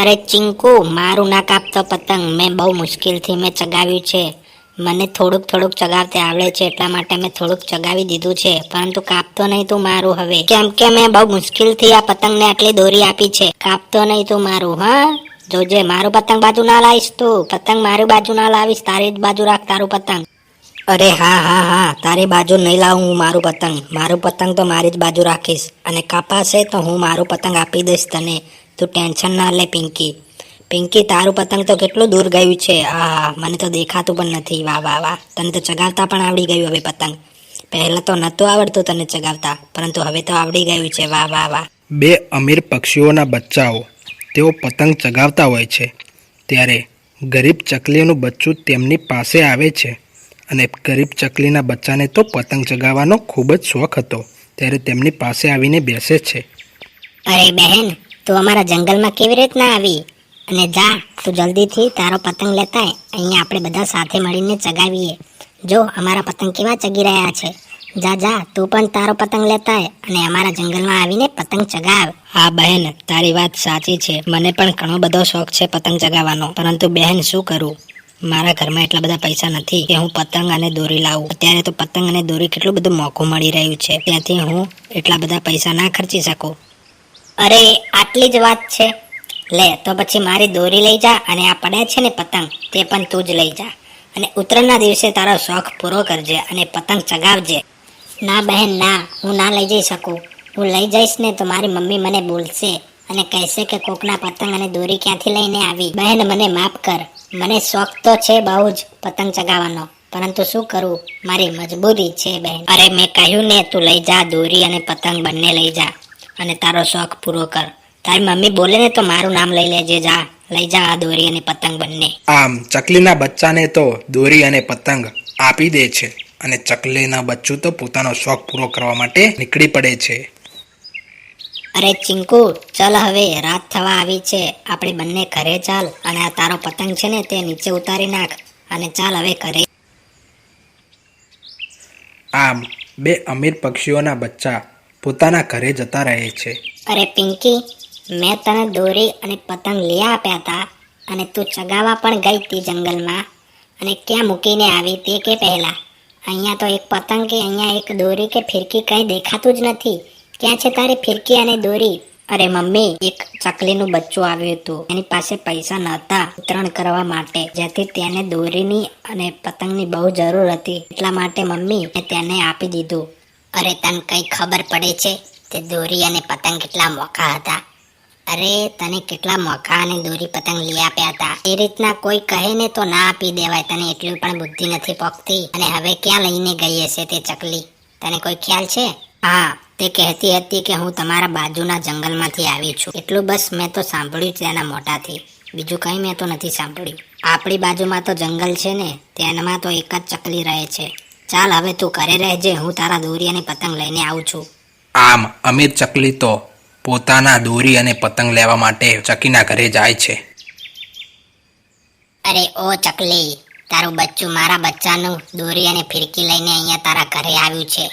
અરે ચિંકુ, મારું ના કાપતો પતંગ. મેં બહુ મુશ્કેલથી મેં ચગાવ્યું છે. મને થોડુંક થોડુંક ચગાવતે આવડે છે, એટલા માટે મેં થોડુંક ચગાવી દીધું છે. પરંતુ કાપતો નહીં તું મારું હવે. કેમ કે મેં બહુ મુશ્કેલથી આ પતંગને આટલી દોરી આપી છે. કાપતો નહીં તું મારું, હા? જોજે, મારું પતંગ બાજુ ના લાવીશ તું. પતંગ મારી બાજુ ના લાવીશ, તારી જ બાજુ રાખ તારું પતંગ. અરે હા હા હા, તારી બાજુ નહીં લાવું હું મારું પતંગ. મારું પતંગ તો મારી જ બાજુ રાખીશ. અને કાપાશે તો હું મારું પતંગ આપી દઈશ તને. તું ટેન્શન ના લે પિંકી. પિંકી તારું પતંગ તો કેટલું દૂર ગયું છે. આ મને તો દેખાતું પણ નથી. વાહ વાહ વાહ. તને તો ચગાવતા પણ આવડી ગયું હવે પતંગ. પહેલાં તો નહોતું આવડતું તને ચગાવતા પરંતુ હવે તો આવડી ગયું છે. વાહ વાહ વાહ. બે અમીર પક્ષીઓના બચ્ચાઓ તેઓ પતંગ ચગાવતા હોય છે. ત્યારે ગરીબ ચકલીનું બચ્ચું તેમની પાસે આવે છે અને ગરીબ ચકલીના બચ્ચાને તો પતંગ ચગાવવાનો ખૂબ જ શોખ હતો. ત્યારે તેમની પાસે આવીને બેસે છે. અરે બહેન તું અમારા જંગલમાં કેવી રીતના આવી? અને જા, તું જલ્દીથી તારો પતંગ લેતા. અહીંયા આપણે બધા સાથે મળીને ચગાવીએ. જો, અમારા પતંગ કેવા ચગી રહ્યા છે? જા જા, તું પણ તારો પતંગ લેતા અને અમારા જંગલમાં આવીને પતંગ ચગાવ. હા, બહેન, તારી વાત સાચી છે. મને પણ ઘણો બધો શોખ છે પતંગ ચગાવવાનો. પરંતુ બહેન, શું કરું? મારા ઘરમાં એટલા બધા પૈસા નથી કે હું પતંગ અને દોરી લાવું. અત્યારે તો પતંગ અને દોરી કેટલું બધું મોંઘું મળી રહ્યું છે. ત્યાંથી હું એટલા બધા પૈસા ના ખર્ચી શકું. અરે, આટલી જ વાત છે. લે, તો પછી મારી દોરી લઈ જા અને આ પડે છે ને પતંગ, તે પણ તું જ લઈ જા. અને ઉત્તરાયણના દિવસે તારો શોખ પૂરો કરજે અને પતંગ ચગાવજે. ના બહેન, ના, હું ના લઈ જઈ શકું. હું લઈ જઈશ ને તો મારી મમ્મી મને બોલશે અને કહેશે કે કોકના પતંગ અને દોરી ક્યાંથી લઈને આવી. બહેન, મને માફ કર. મને શોખ તો છે બહુ જ પતંગ ચગાવવાનો. પરંતુ શું કરું? મારી મજબૂરી છે બહેન. અરે, મેં કહ્યું ને, તું લઈ જા દોરી અને પતંગ બંને લઈ જા. અને તારો શોખ પૂરો કર. તારી મમ્મી બોલે ને તો મારું નામ લઈ લેજે જા. લઈ જા આ દોરી અને પતંગ બંને. આમ ચકલીના બચ્ચાને તો દોરી અને પતંગ આપી દે છે અને ચકલીના બચ્ચું તો પોતાનો શોખ પૂરો કરવા માટે નીકળી પડે છે. અરે ચિંકુ ચલ હવે રાત થવા આવી છે. આપણે બંને ઘરે ચાલ અને આ તારો પતંગ છે ને તે નીચે ઉતારી નાખ અને ચાલ હવે ઘરે. આમ બે અમીર પક્ષીઓના બચ્ચા પોતાના ઘરે જતા રહે છે. અરે પિંકી, મેં તને દોરી અને પતંગ લઈ આપ્યા હતા અને તું ચગાવવા પણ ગઈ હતી જંગલમાં. અને ક્યાં મૂકીને આવી તે કે પહેલા? અહીંયા તો એક પતંગ કે અહીંયા એક દોરી કે ફિરકી કંઈ દેખાતું જ નથી. ક્યાં છે તારી ફિરકી અને દોરી? અરે મમ્મી, એક ચકલીનું બચ્ચું આવ્યું હતું. એની પાસે પૈસા નહોતા વિતરણ કરવા માટે. જેથી તેને દોરીની અને પતંગની બહુ જરૂર હતી. એટલા માટે મમ્મી તેને આપી દીધું. અરે તને કઈ ખબર પડે છે? તે દોરી અને પતંગ કેટલા મોખા હતા. અરે તને કેટલા મોખા અને દોરી પતંગ લઈ આપ્યા હતા. એ રીતના કોઈ કહે ને તો ના આપી દેવાય. તને એટલી પણ બુદ્ધિ નથી પોકતી અને હવે ક્યાં લઈને ગઈ હશે તે ચકલી? તને કોઈ ખ્યાલ છે? હા, તે કહેતી હતી કે હું તમારા બાજુના જંગલમાંથી આવી છું. એટલું બસ મેં તો સાંભળ્યું છે તેના મોઢાથી. બીજું કંઈ મેં તો નથી સાંભળ્યું. આપણી બાજુમાં તો જંગલ છે ને તેનામાં તો એક જ ચકલી રહે છે. ચાલ હવે તું ઘરે રહેજે. હું તારા દોરી અને પતંગ લઈને આવું છું. આમ અમીર ચકલી તો પોતાના દોરી અને પતંગ લેવા માટે ચકીના ઘરે જાય છે. અરે ઓ ચકલી તારું બચ્ચું મારા બચ્ચાનું દોરી અને ફિરકી લઈને અહીંયા તારા ઘરે આવ્યું છે.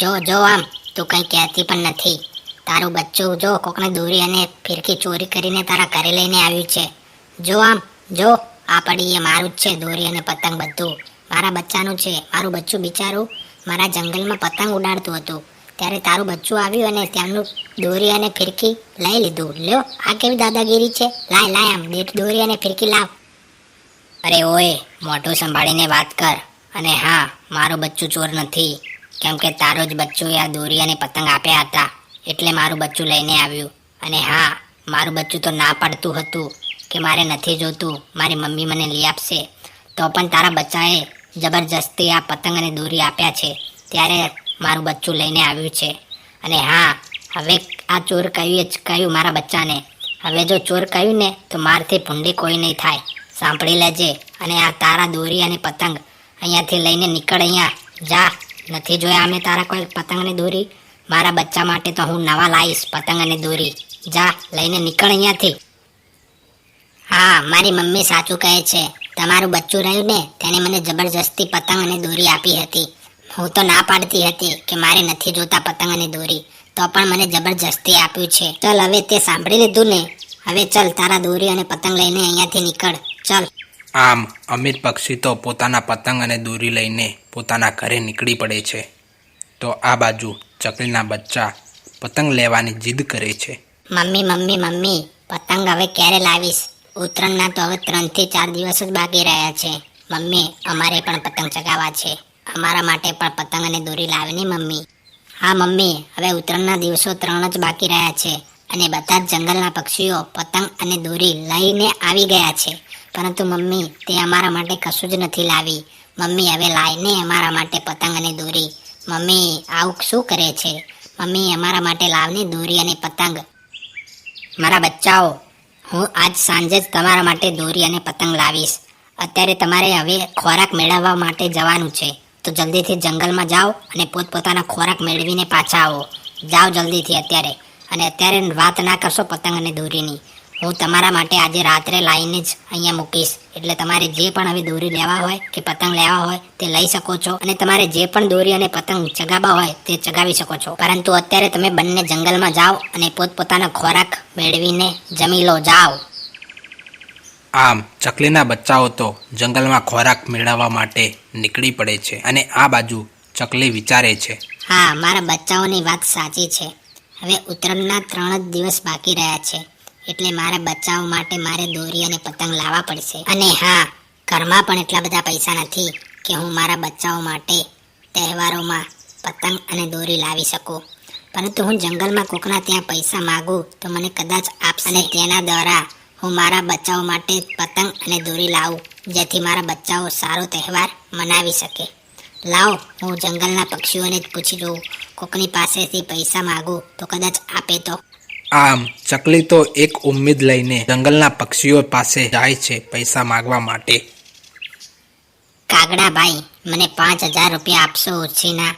જો જો આમ તું કંઈ કહેતી પણ નથી. તારું બચ્ચું જો કોકને દોરી અને ફિરકી ચોરી કરીને તારા ઘરે લઈને આવ્યું છે. જો આમ જો આ પડી એ મારું જ છે દોરી અને પતંગ બધું. મારા બચ્ચાનું છે, મારું બચ્ચું બિચારું મારા જંગલમાં પતંગ ઉડાડતું હતું. ત્યારે તારું બચ્ચું આવ્યું અને તેમનું દોરી અને ફિરકી લઈ લીધું. લ્યો, આ કેવી દાદાગીરી છે? લાય લાય આમ દોરી અને ફિરકી લાવ. અરે ઓય, મોઢું સંભાળીને વાત કર. અને હા, મારું બચ્ચું ચોર નથી, કેમ કે તારો જ બચ્ચું આ દોરી અને પતંગ આપ્યા હતા, એટલે મારું બચ્ચું લઈને આવ્યું. અને હા, મારું બચ્ચું તો ના પાડતું હતું કે મારે નથી જોતું, મારી મમ્મી મને લઈ આપશે. તો પણ તારા બચ્ચાએ જબરજસ્તી આ પતંગ અને દોરી આપ્યા છે. ત્યારે મારું બચ્ચું લઈને આવ્યું છે. અને હા, હવે આ ચોર કહ્યું જ કહ્યું મારા બચ્ચાને. હવે જો ચોર કહ્યું ને, તો મારથી ભૂંડી કોઈ નહીં થાય. સાંભળી લેજે. અને આ તારા દોરી અને પતંગ અહીંયાથી લઈને નીકળ અહીંયા. જા, નથી જોયા અમે તારા કોઈ પતંગ અને દોરી? મારા બચ્ચા માટે તો હું નવા લાવીશ પતંગ અને દોરી. જા, લઈને નીકળ અહીંયાથી. હા, મારી મમ્મી સાચું કહે છે. તમારું બચ્ચું રહ્યું ને તેને મને જબરજસ્તી પતંગ અને દોરી આપી હતી. હું તો ના પાડતી હતી કે મારે નથી જોતા પતંગ અને દોરી. તો પણ મને જબરજસ્તી આપ્યું છે. ચલ હવે તે સાંભળી લીધું ને? હવે ચલ તારા દોરી અને પતંગ લઈને અહીંયાથી નીકળ. ચલ. આમ અમીર પક્ષી તો પોતાના પતંગ અને દોરી લઈને પોતાના ઘરે નીકળી પડે છે. તો આ બાજુ ચકલીના બચ્ચા પતંગ લેવાની જીદ કરે છે. મમ્મી મમ્મી મમ્મી પતંગ હવે ક્યારે લાવીશ? ઉત્તરાયણના તો હવે ત્રણથી ચાર દિવસ જ બાકી રહ્યા છે. મમ્મી, અમારે પણ પતંગ ચગાવવા છે. અમારા માટે પણ પતંગ અને દોરી લાવીને મમ્મી? હા, મમ્મી, હવે ઉત્તરાયણના દિવસો ત્રણ જ બાકી રહ્યા છે અને બધા જ જંગલના પક્ષીઓ પતંગ અને દોરી લઈને આવી ગયા છે. પરંતુ મમ્મી, તે અમારા માટે કશું જ નથી લાવી. મમ્મી, હવે લાવીને અમારા માટે પતંગ અને દોરી. મમ્મી, આવું શું કરે છે? મમ્મી, અમારા માટે લાવને દોરી અને પતંગ. મારા બચ્ચાઓ હું આજ સાંજે જ તમારા માટે દોરી અને પતંગ લાવીશ. અત્યારે તમારે હવે ખોરાક મેળવવા માટે જવાનું છે. તો જલ્દીથી જંગલમાં જાઓ અને પોતપોતાના ખોરાક મેળવીને પાછા આવો. જાઓ જલ્દીથી અત્યારે. અને અત્યારે વાત ના કરશો પતંગ અને દોરીની. હું તમારા માટે આજે રાત્રે લાવીને જ અહીંયા મૂકીશ. એટલે તમારે જે પણ હવે દોરી લેવા હોય કે પતંગ લેવા હોય તે લઈ શકો છો. અને તમારે જે પણ દોરી અને પતંગ ચગાવવા હોય તે ચગાવી શકો છો. પરંતુ અત્યારે તમે બંને જંગલમાં જાઓ અને પોતપોતાના ખોરાક મેળવીને જમી લો જાઓ. આમ ચકલીના બચ્ચાઓ તો જંગલમાં ખોરાક મેળવવા માટે નીકળી પડે છે અને આ બાજુ ચકલી વિચારે છે. હા મારા બચ્ચાઓની વાત સાચી છે. હવે ઉત્તરાયણના ત્રણ જ દિવસ બાકી રહ્યા છે. એટલે મારા બચ્ચાઓ માટે મારે દોરી અને પતંગ લાવવા પડશે. અને હા, ઘરમાં પણ એટલા બધા પૈસા નથી કે હું મારા બચ્ચાઓ માટે તહેવારોમાં પતંગ અને દોરી લાવી શકું. પરંતુ હું જંગલમાં કોકના ત્યાં પૈસા માગું તો મને કદાચ આપશે. અને તેના દ્વારા હું મારા બચ્ચાઓ માટે પતંગ અને દોરી લાવું, જેથી મારા બચ્ચાઓ સારો તહેવાર મનાવી શકે. લાવો, હું જંગલના પક્ષીઓને જ પૂછી જોઉં. કોકની પાસેથી પૈસા માગું તો કદાચ આપે તો. આમ ચકલી તો એક ઉમ્મીદ લઈને જંગલના પક્ષીઓ પાસે જાય છે પૈસા માગવા માટે. કાગડાભાઈ મને પાંચ હજાર રૂપિયા આપશો ઓછીના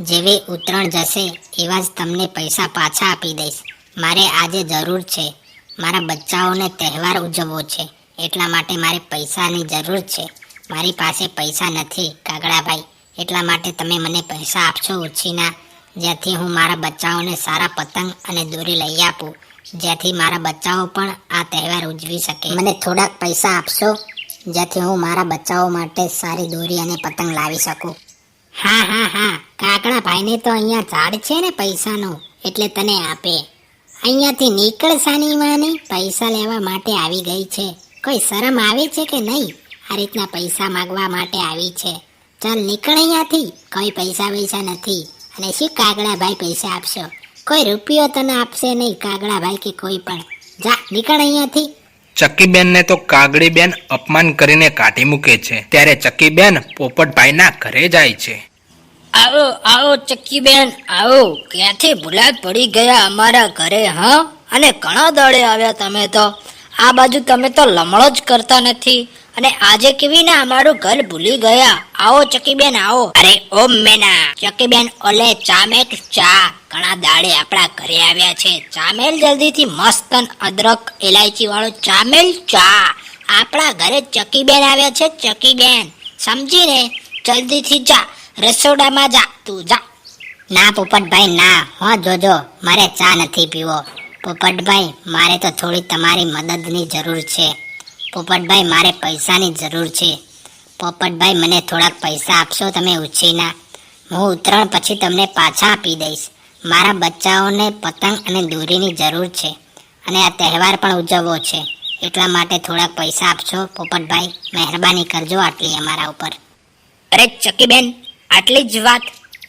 જેવી ઉતરણ જશે, એવા જ તમને પૈસા પાછા આપી દઈશ. મારે આજે જરૂર છે. મારા બચ્ચાઓને તહેવાર ઉજવવો છે. એટલા માટે મારે પૈસાની જરૂર છે. મારી પાસે પૈસા નથી કાગડાભાઈ એટલા માટે તમે મને પૈસા આપશો ઓછીના જેથી હું મારા બચ્ચાઓને સારા પતંગ અને દોરી લઈ આપું, જેથી મારા બચ્ચાઓ પણ આ તહેવાર ઉજવી શકે. મને થોડાક પૈસા આપશો, જેથી હું મારા બચ્ચાઓ માટે સારી દોરી અને પતંગ લાવી શકું? હા હા હા. કાકડા ભાઈને તો અહીંયા ઝાડ છે ને પૈસાનું, એટલે તને આપે. અહીંયાથી નીકળ સાની માની પૈસા લેવા માટે આવી ગઈ છે. કોઈ શરમ આવે છે કે નહીં? આ રીતના પૈસા માંગવા માટે આવી છે. ચાલ નીકળ અહીંયાથી. કોઈ પૈસા વૈસા નથી. અને શું કાગડા ભાઈ પૈસા આપશો? કોઈ રૂપિયો તને આપશે નહીં કાગડા ભાઈ કે કોઈ પણ. જા નીકળ અહીંયાથી. ચકીબેનને તો કાગડીબેન અપમાન કરીને કાઢી મૂકે છે. ત્યારે ચકીબેન પોપટભાઈના ઘરે જાય છે. આવો આવો ચક્કીબેન આવો. ક્યાંથી ભૂલાત પડી ગયા અમારા ઘરે હા? અને ઘણા દડે આવ્યા તમે તો. આ બાજુ તમે તો લમણો જ કરતા નથી. અને આજે કેવી ને અમારું ઘર ભૂલી ગયા. આવો ચકીબેન, આવો. અરે, ઓમ મેના. ચકીબેન, ઓલે ચામેક ચા. ઘણા દાડે આપણા ઘરે આવ્યા છે. ચામેલ જલ્દીથી મસ્ત અદરક ઇલાયચી વાળો ચામેલ ચા. આપણા ઘરે ચકીબેન આવ્યા છે, ચકીબેન. સમજીને જલ્દીથી જા. રસોડામાં જા. તું જા. ના, પોપટભાઈ, ના. હો, જોજો. મારે ચા નથી પીવો. પોપટભાઈ, મારે તો થોડી તમારી મદદની જરૂર છે. પોપટભાઈ, મારે પૈસાની જરૂર છે. પોપટભાઈ, મને થોડાક પૈસા આપશો તમે ઉછીના? હું ઉતરણ પછી તમને પાછા આપી દઈશ. મારા બચ્ચાઓને પતંગ અને દોરીની જરૂર છે અને આ તહેવાર પણ ઉજવવો છે. એટલા માટે થોડાક પૈસા આપશો, પોપટભાઈ. મહેરબાની કરજો આટલી અમારા ઉપર. અરે ચકીબેન આટલી જ વાત,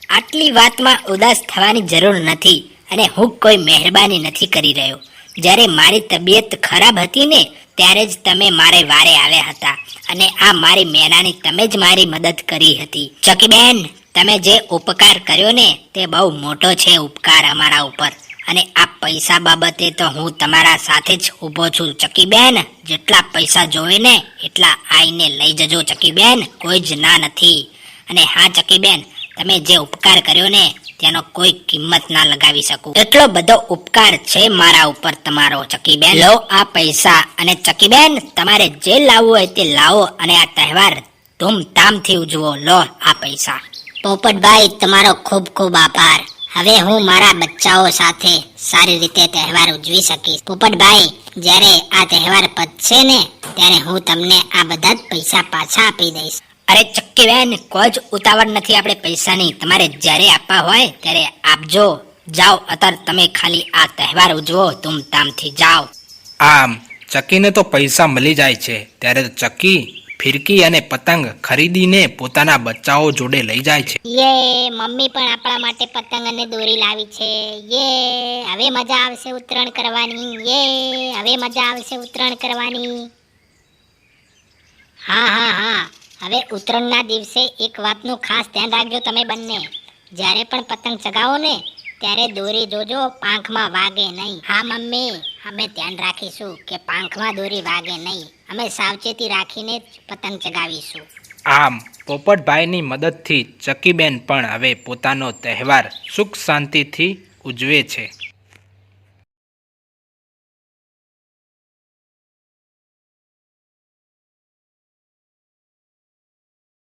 આટલી વાતમાં ઉદાસ થવાની જરૂર નથી. અને હું કોઈ મહેરબાની નથી કરી રહ્યો. જ્યારે મારી તબિયત ખરાબ હતી ને, ત્યારે જ તમે મારે વારે આવ્યા હતા અને આ મારી મેનાની તમે જ મારી મદદ કરી હતી. ચકીબેન, તમે જે ઉપકાર કર્યો ને, તે બહુ મોટો છે ઉપકાર અમારા ઉપર. અને આ પૈસા બાબતે તો હું તમારા સાથે જ ઊભો છું. ચકીબેન, જેટલા પૈસા જોવે ને, એટલા આઈને લઈ જજો ચકીબેન. કોઈ જ ના નથી. અને હા ચકીબેન, તમે જે ઉપકાર કર્યો ને તેનો કોઈ કિંમત ના લગાવી શકું. એટલો બધો ઉપકાર છે મારા ઉપર તમારો, ચકીબેન. લો આ પૈસા અને ચકીબેન, તમારે જે લાવવું હોય તે લાવો અને આ તહેવાર ધૂમધામથી ઉજવો. લો આ પૈસા. પોપટભાઈ, તમારો ખૂબ ખૂબ આભાર. હવે હું મારા બચ્ચાઓ સાથે સારી રીતે તહેવાર ઉજવી શકીશ. પોપટભાઈ, જ્યારે આ તહેવાર પતશે ને, ત્યારે હું તમને આ બધા જ પૈસા પાછા આપી દઈશ. અરે ચક્કી બેન કોઈ જ ઉતાવળ નથી આપણે પૈસાની? તમારે જ્યારે આપવા હોય ત્યારે આપજો. જાઓ અત્યારે તમે ખાલી આ તહેવાર ઉજવો ધૂમધામથી જાઓ. આમ ચકીને તો પૈસા મળી જાય છે. ત્યારે તો ચકી ફિરકી અને પતંગ ખરીદીને પોતાના બચ્ચાઓ જોડે લઈ જાય છે. યે મમ્મી પણ આપણા માટે પતંગ અને દોરી લાવી છે. યે હવે મજા આવશે ઉત્તરાયણ કરવાની. યે હવે મજા આવશે ઉત્તરાયણ કરવાની. હા હા હા. હવે ઉત્તરાયણના દિવસે એક વાતનું ખાસ ધ્યાન રાખજો તમે બંને. જ્યારે પણ પતંગ ચગાવો ને, ત્યારે દોરી જોજો, પાંખમાં વાગે નહીં. હા, મમ્મી, અમે ધ્યાન રાખીશું કે પાંખમાં દોરી વાગે નહીં. અમે સાવચેતી રાખીને જ પતંગ ચગાવીશું. આમ, પોપટભાઈની મદદથી ચકીબેન પણ હવે પોતાનો તહેવાર સુખ શાંતિથી ઉજવે છે.